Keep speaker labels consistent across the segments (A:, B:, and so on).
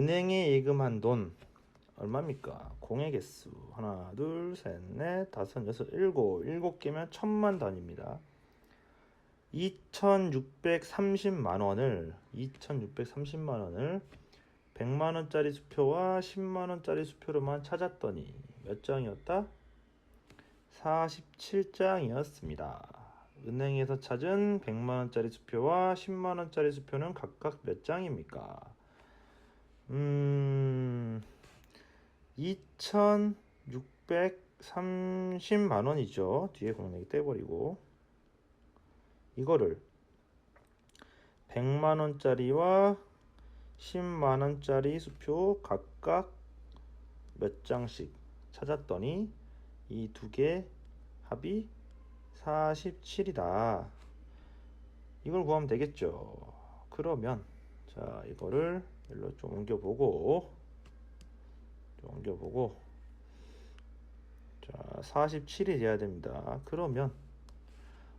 A: 은행에 예금한 돈 얼마입니까? 공의 개수 하나 둘 셋 넷 다섯 여섯 일곱 일곱 개면 천만 단위입니다. 2,630만 원을 2,630만 원을 100만 원짜리 수표와 10만 원짜리 수표로만 찾았더니 몇 장이었다? 47장이었습니다. 은행에서 찾은 100만 원짜리 수표와 10만 원짜리 수표는 각각 몇 장입니까? 음, 2,630만 원이죠. 뒤에 공내기 떼버리고 이거를 100만 원짜리와 10만 원짜리 수표 각각 몇 장씩 찾았더니 이 두 개 합이 47이다. 이걸 구하면 되겠죠. 그러면 자 이거를 일로 좀 옮겨보고 좀 옮겨보고 자 47이 돼야 됩니다. 그러면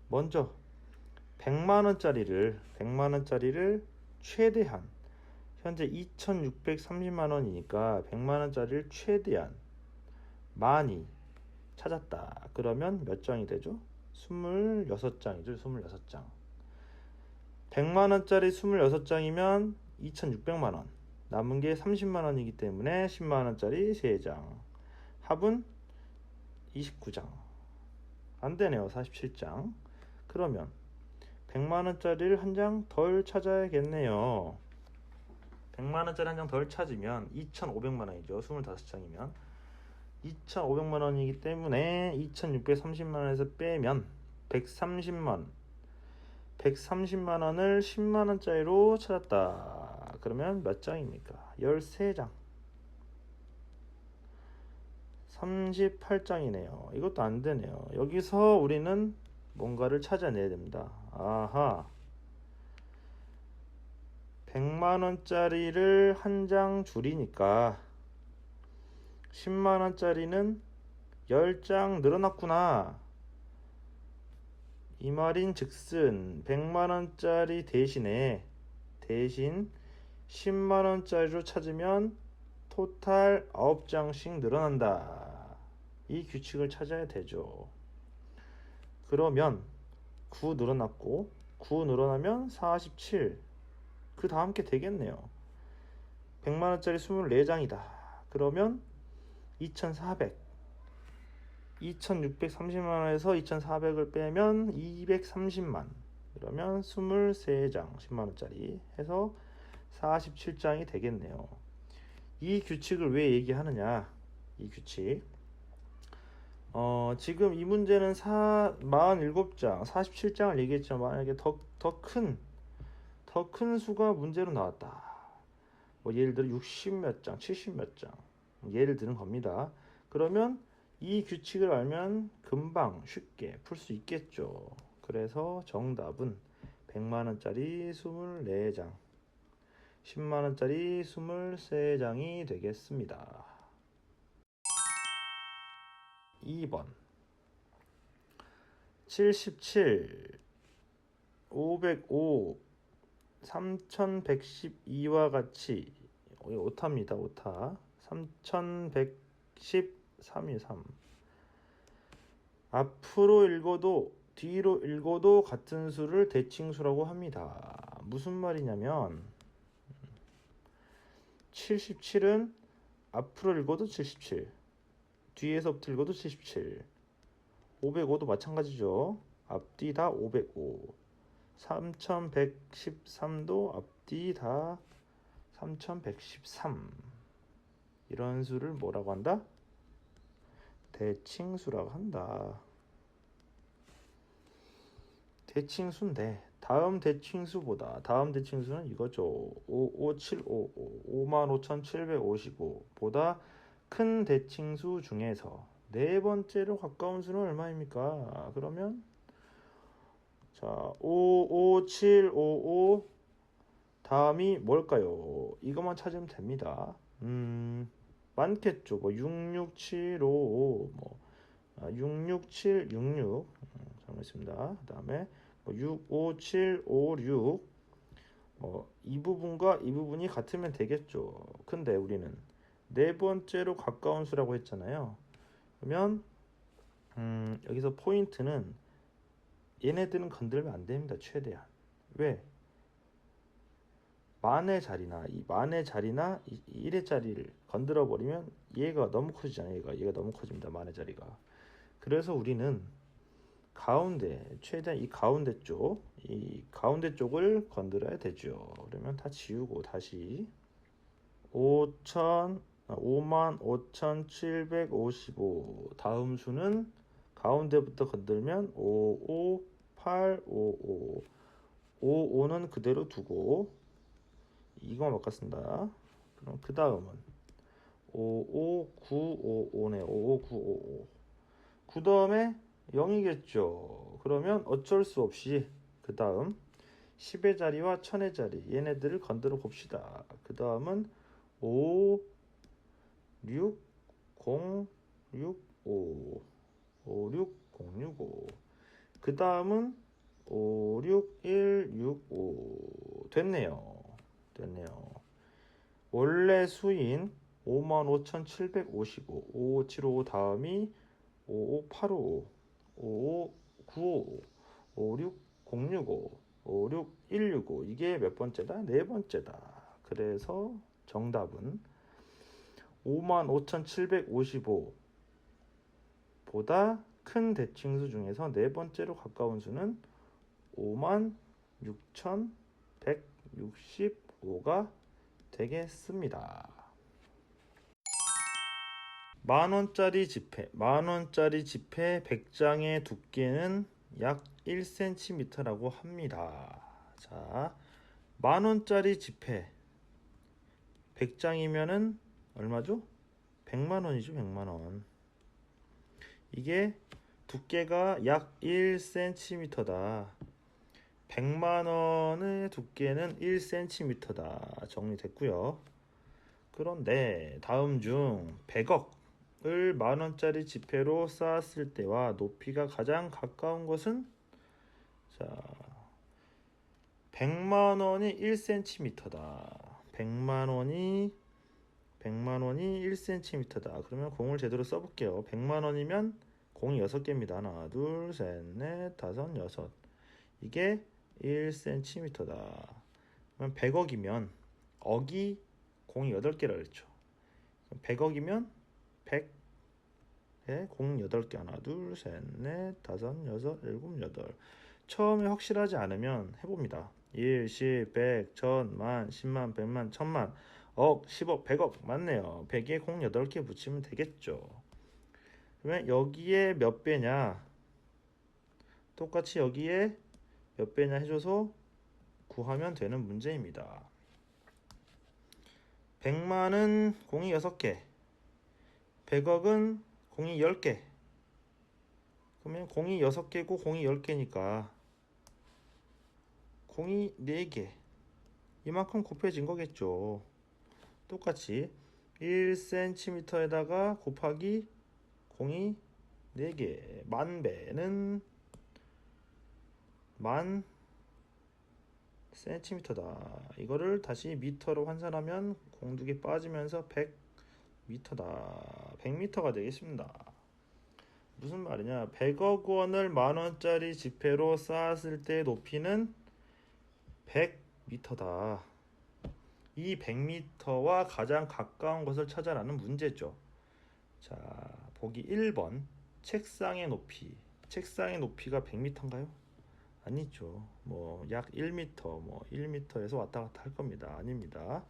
A: 먼저 100만 원짜리를 100만 원짜리를 최대한 현재 2,630만 원이니까 100만 원짜리를 최대한 많이 찾았다. 그러면 몇 장이 되죠? 26장이죠. 26장. 100만 원짜리 26장이면 2,600만 원. 남은 게 30만 원이기 때문에 10만 원짜리 3장. 합은 29장. 안 되네요. 47장. 그러면 100만 원짜리를 한 장 덜 찾아야겠네요. 100만 원짜리 한 장 덜 찾으면 2,500만 원이죠. 25장이면 2,500만 원이기 때문에 2,630만 원에서 빼면 130만 130만 원을 10만 원짜리로 찾았다. 그러면 몇 장입니까? 13장. 38장이네요. 이것도 안 되네요. 여기서 우리는 뭔가를 찾아내야 됩니다. 아하. 100만 원짜리를 한 장 줄이니까 10만 원짜리는 10장 늘어났구나. 이 말인 즉슨 100만 원짜리 대신에 대신 10만 원짜리로 찾으면 토탈 9장씩 늘어난다. 이 규칙을 찾아야 되죠. 그러면 9 늘어났고 9 늘어나면 47. 그 다음 게 되겠네요. 100만 원짜리 24장이다. 그러면 2400. 2630만 원에서 2400을 빼면 230만. 그러면 23장 10만 원짜리 해서 47장이 되겠네요. 이 규칙을 왜 얘기하느냐? 이 규칙. 어, 지금 이 문제는 사, 47장, 47장을 얘기했지만 만약에 더, 더 큰, 더 큰 수가 문제로 나왔다. 뭐 예를 들어 60 몇 장, 70 몇 장. 예를 드는 겁니다. 그러면 이 규칙을 알면 금방 쉽게 풀 수 있겠죠. 그래서 정답은 100만원짜리 24장, 10만원짜리 23장이 되겠습니다. 2번 77, 505, 3112와 같이 어, 오타입니다. 오타 3113이3 앞으로 읽어도 뒤로 읽어도 같은 수를 대칭수라고 합니다. 무슨 말이냐면 77은 앞으로 읽어도 77 뒤에서부터 읽어도 77 505도 마찬가지죠. 앞뒤 다 505 3113도 앞뒤 다 3113 이런 수를 뭐라고 한다? 대칭수라고 한다. 대칭수인데 다음 대칭수보다 다음 대칭수는 이거죠. 55755 55,755보다 큰 대칭수 중에서 네 번째로 가까운 수는 얼마입니까? 그러면 자, 55755 다음이 뭘까요? 이것만 찾으면 됩니다. 음, 많겠죠. 뭐 66755, 뭐 아, 66766 음, 잘못했습니다. 그다음에 뭐 65756, 뭐이 부분과 이 부분이 같으면 되겠죠. 근데 우리는 네 번째로 가까운 수라고 했잖아요. 그러면 음, 여기서 포인트는 얘네들은 건들면 안 됩니다. 최대한. 왜? 만의 자리나 이 만의 자리나 이 1의 자리를 건드려 버리면 얘가 너무 커지잖아요. 얘가 얘가 너무 커집니다. 만의 자리가. 그래서 우리는 가운데 최대한 이 가운데 쪽, 이 가운데 쪽을 건드려야 되죠. 그러면 다 지우고 다시 5천 5만 5,755 다음 수는 가운데부터 건들면 5, 5, 8, 5, 5 5, 5는 그대로 두고 이거만 바꿨습니다. 그럼 그 다음은 5, 5, 9, 5, 5네. 5, 5, 9, 5, 5. 그 다음에 0이겠죠. 그러면 어쩔 수 없이 그 다음 10의 자리와 1000의 자리 얘네들을 건드려 봅시다. 그 다음은 5, 6, 0, 6, 5, 5, 6, 0, 6, 5. 그 다음은 5, 6, 1, 6, 5. 됐네요. 됐네요. 원래 수인 55,755, 5575 다음이 55855, 55955, 56065, 56165 이게 몇 번째다? 네 번째다. 그래서 정답은 55,755 보다 큰 대칭수 중에서 네 번째로 가까운 수는 56,165가 되겠습니다. 만 원짜리 지폐, 만 원짜리 지폐 100장의 두께는 약 1cm라고 합니다. 자, 만 원짜리 지폐 100장이면은 얼마죠? 100만 원이죠, 100만 원. 이게 두께가 약 1cm다. 100만 원의 두께는 1cm다. 정리됐고요. 그런데 다음 중 100억 을 만 원짜리 지폐로 쌓았을 때와 높이가 가장 가까운 것은 자 100만 원이 1cm다. 100만 원이 100만 원이 1cm다. 그러면 공을 제대로 써볼게요. 100만 원이면 공이 6개입니다. 하나, 둘, 셋, 넷, 다섯, 여섯. 이게 1cm다. 그러면 100억이면 억이 공이 8개라 그랬죠. 100억이면 100에 공 8개. 하나, 둘, 셋, 넷, 다섯, 여섯, 일곱, 여덟. 처음에 확실하지 않으면 해봅니다. 1, 10, 100, 1000, 만, 10만, 100만, 1000만, 억, 10억, 100억 맞네요. 100에 공 8개 붙이면 되겠죠. 그러면 여기에 몇 배냐? 똑같이 여기에 몇 배냐 해줘서 구하면 되는 문제입니다. 100만은 공이 6개, 100억은 공이 10개. 그러면 공이 6개고 공이 10개니까 공이 4개. 이만큼 곱해진 거겠죠. 똑같이 1cm에다가 곱하기 공이 4개. 만 배는 만 cm다. 이거를 다시 미터로 환산하면 공 두 개 빠지면서 100m다. 100m가 되겠습니다. 무슨 말이냐? 100억 원을 만 원짜리 지폐로 쌓았을 때 높이는 100m다. 이 100m와 가장 가까운 것을 찾아라는 문제죠. 자, 보기 1번. 책상의 높이. 책상의 높이가 100m인가요? 아니죠. 뭐 약 1m, 뭐 1m에서 왔다 갔다 할 겁니다. 아닙니다.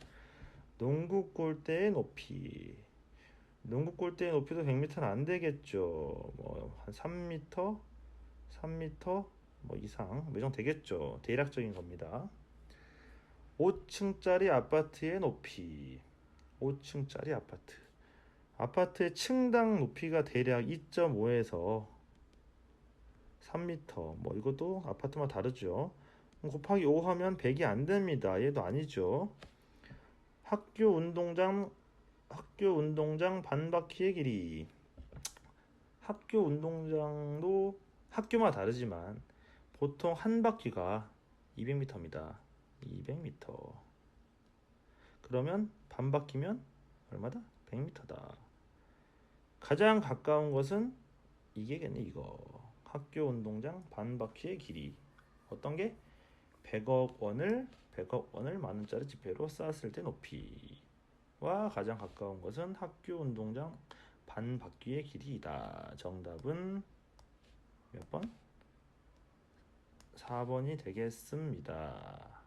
A: 농구 골대의 높이. 농구 골대의 높이도 100m는 안 되겠죠. 뭐 한 3m, 3m 뭐 이상 매정 되겠죠. 대략적인 겁니다. 5층짜리 아파트의 높이. 5층짜리 아파트. 아파트의 층당 높이가 대략 2.5에서 3m. 뭐 이것도 아파트마다 다르죠. 곱하기 5 하면 100이 안 됩니다. 얘도 아니죠. 학교 운동장 학교 운동장 반바퀴의 길이. 학교 운동장도 학교마다 다르지만 보통 한 바퀴가 200m입니다. 200m. 그러면 반 바퀴면 얼마다? 100m다. 가장 가까운 것은 이게겠네 이거. 학교 운동장 반 바퀴의 길이. 어떤 게? 100억 원을 100억 원을 만 원짜리 지폐로 쌓았을 때 높이와 가장 가까운 것은 학교 운동장 반 바퀴의 길이이다. 정답은 몇 번? 4번이 되겠습니다.